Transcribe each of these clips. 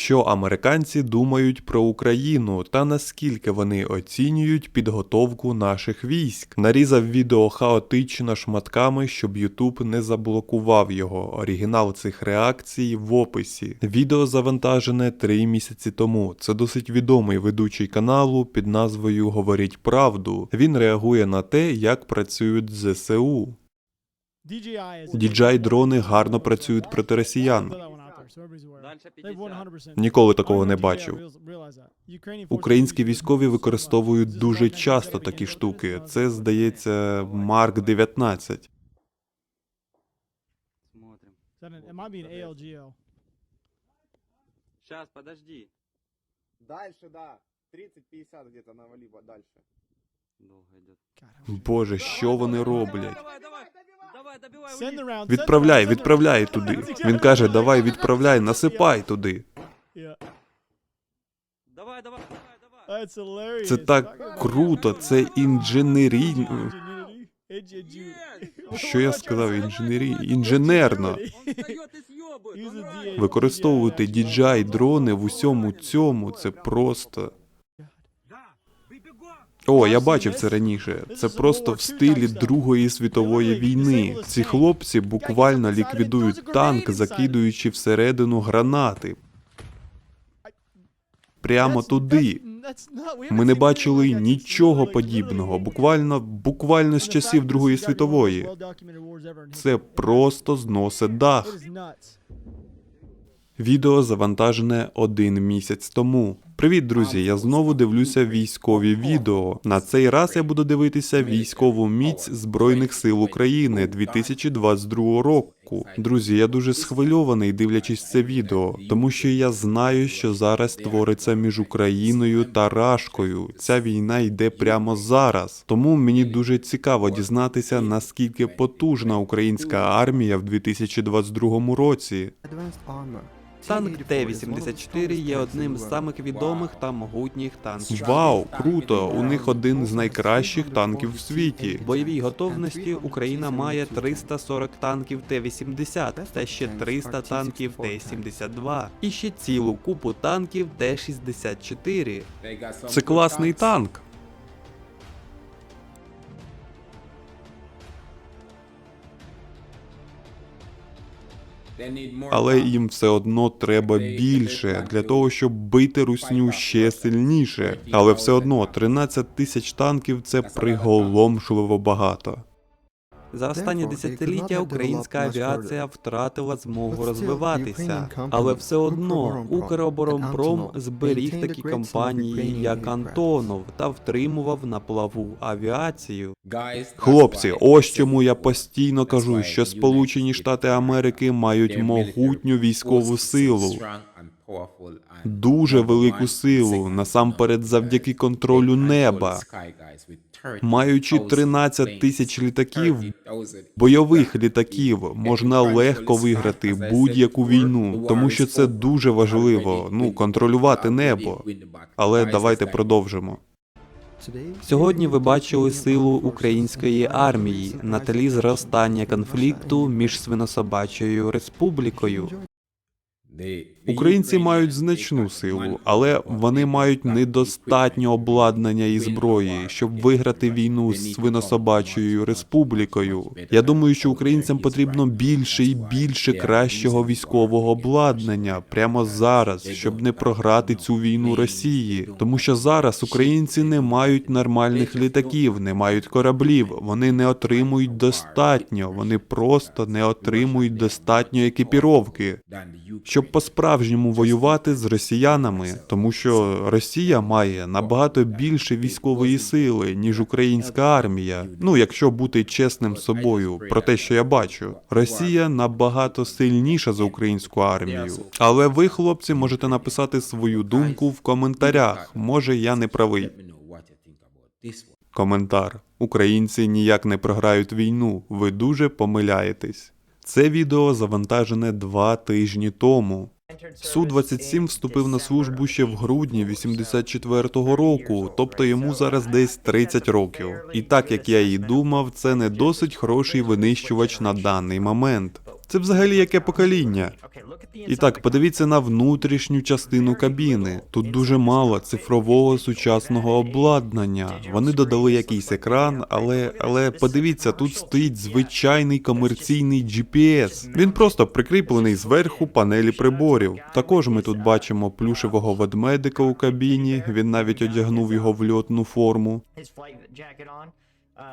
що американці думають про Україну та наскільки вони оцінюють підготовку наших військ. Нарізав відео хаотично шматками, щоб YouTube не заблокував його. Оригінал цих реакцій в описі. Відео завантажене три місяці тому. Це досить відомий ведучий каналу під назвою Говоріть правду. Він реагує на те, як працюють ЗСУ. DJI дрони гарно працюють проти росіян. Ніколи такого не бачив. Українські військові використовують дуже часто такі штуки. Це, здається, Марк 19. Смотрим. It might be an ALGO. Сейчас, подожди. Дальше, да. 30-50 где-то навали дальше. Боже, що вони роблять? Давай, давай, давай, Відправляй, відправляй туди. Він каже, давай відправляй, насипай туди. Давай, давай, давай, давай. Це так круто, це інженерій. Що я сказав? Інженерій? Інженерно. Використовувати DJI дрони в усьому цьому це просто. О, я бачив це раніше. Це просто в стилі Другої світової війни. Ці хлопці буквально ліквідують танк, закидуючи всередину гранати. Прямо туди. Ми не бачили нічого подібного. Буквально, буквально з часів Другої світової. Це просто зносить дах. Відео завантажене один місяць тому. Привіт, друзі! Я знову дивлюся військові відео. На цей раз я буду дивитися військову міць Збройних сил України 2022 року. Друзі, я дуже схвильований, дивлячись це відео, тому що я знаю, що зараз твориться між Україною та Рашкою. Ця війна йде прямо зараз. Тому мені дуже цікаво дізнатися, наскільки потужна українська армія в 2022 році. Танк Т-84 є одним з самих відомих та могутніх танків. Вау, круто! У них один з найкращих танків в світі. В бойовій готовності Україна має 340 танків Т-80 та ще 300 танків Т-72 і ще цілу купу танків Т-64. Це класний танк. Але їм все одно треба більше для того, щоб бити русню ще сильніше. Але все одно 13 тисяч танків це приголомшливо багато. За останні десятиліття українська авіація втратила змогу розвиватися, але все одно Укроборонпром зберіг такі компанії, як Антонов, та втримував на плаву авіацію. Хлопці, ось чому я постійно кажу, що Сполучені Штати Америки мають могутню військову силу. Дуже велику силу, насамперед завдяки контролю неба. Маючи 13 тисяч літаків, бойових літаків, можна легко виграти будь-яку війну, тому що це дуже важливо. Ну, контролювати небо. Але давайте продовжимо. Сьогодні ви бачили силу української армії на тлі зростання конфлікту між свинособачою республікою. Українці мають значну силу, але вони мають недостатньо обладнання і зброї, щоб виграти війну з свинособачою республікою. Я думаю, що українцям потрібно більше і більше кращого військового обладнання прямо зараз, щоб не програти цю війну Росії. Тому що зараз українці не мають нормальних літаків, не мають кораблів. Вони не отримують достатньо. Вони просто не отримують достатньо екіпіровки щоб по-справжньому воювати з росіянами, тому що Росія має набагато більше військової сили, ніж українська армія. Ну, якщо бути чесним з собою, про те, що я бачу, Росія набагато сильніша за українську армію. Але ви, хлопці, можете написати свою думку в коментарях. Може, я не правий. Коментар: Українці ніяк не програють війну. Ви дуже помиляєтесь. Це відео завантажене два тижні тому. Су-27 вступив на службу ще в грудні 84-го року, тобто йому зараз десь 30 років. І так як я і думав, це не досить хороший винищувач на даний момент. Це взагалі яке покоління? І так, подивіться на внутрішню частину кабіни. Тут дуже мало цифрового сучасного обладнання. Вони додали якийсь екран, але але подивіться, тут стоїть звичайний комерційний GPS. Він просто прикріплений зверху панелі приборів. Також ми тут бачимо плюшевого ведмедика у кабіні. Він навіть одягнув його в льотну форму.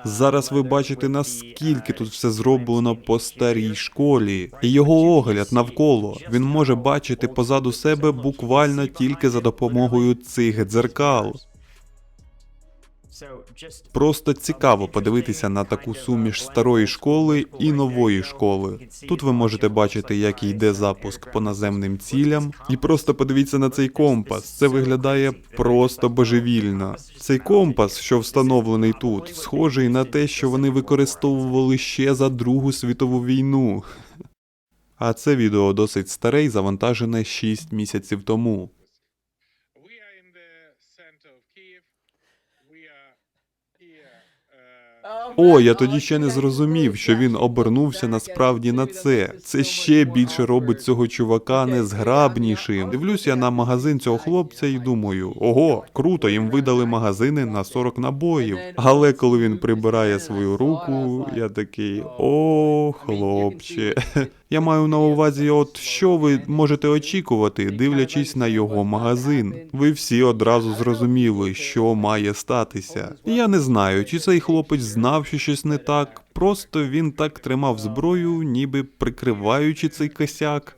Зараз ви бачите, наскільки тут все зроблено по старій школі. І його огляд навколо він може бачити позаду себе буквально тільки за допомогою цих дзеркал. Просто цікаво подивитися на таку суміш старої школи і нової школи. Тут ви можете бачити, як йде запуск по наземним цілям, і просто подивіться на цей компас. Це виглядає просто божевільно. Цей компас, що встановлений тут, схожий на те, що вони використовували ще за Другу світову війну. А це відео досить старе і завантажене 6 місяців тому. О, я тоді ще не зрозумів, що він обернувся насправді на це. Це ще більше робить цього чувака незграбнішим. Дивлюсь я на магазин цього хлопця і думаю: ого, круто, їм видали магазини на 40 набоїв. Але коли він прибирає свою руку, я такий: о, хлопче. Я маю на увазі, от що ви можете очікувати, дивлячись на його магазин. Ви всі одразу зрозуміли, що має статися. Я не знаю, чи цей хлопець знав, що щось не так. Просто він так тримав зброю, ніби прикриваючи цей косяк.